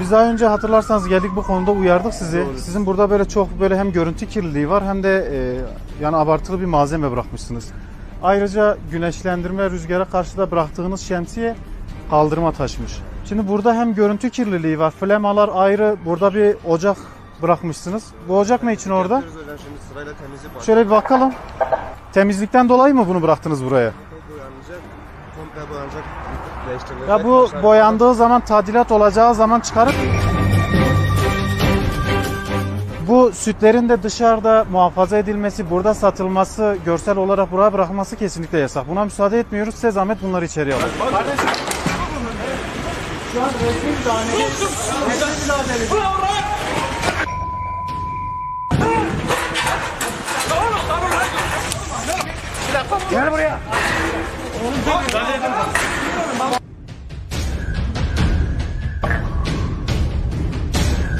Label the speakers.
Speaker 1: Biz daha önce hatırlarsanız geldik bu konuda uyardık sizi.
Speaker 2: Doğru.
Speaker 1: Sizin burada böyle çok böyle hem görüntü kirliliği var hem de e, yani abartılı bir malzeme bırakmışsınız. Ayrıca güneşlendirme rüzgara karşı da bıraktığınız şemsiye kaldırıma taşmış. Şimdi burada hem görüntü kirliliği var. Flemalar ayrı. Burada bir ocak bırakmışsınız. Bu ocak ne için orada? Şöyle bir bakalım. Temizlikten dolayı mı bunu bıraktınız buraya?
Speaker 2: Bu boyanacak, değiştirilecek.
Speaker 1: Ya bu boyandığı zaman tadilat olacağı zaman çıkarıp bu sütlerin de dışarıda muhafaza edilmesi, burada satılması, görsel olarak buraya bırakılması kesinlikle yasak. Buna müsaade etmiyoruz. Size zahmet bunları içeriye alın. Şu an resmi müdahale. Resmi müdahale. Gel buraya. 맞아요.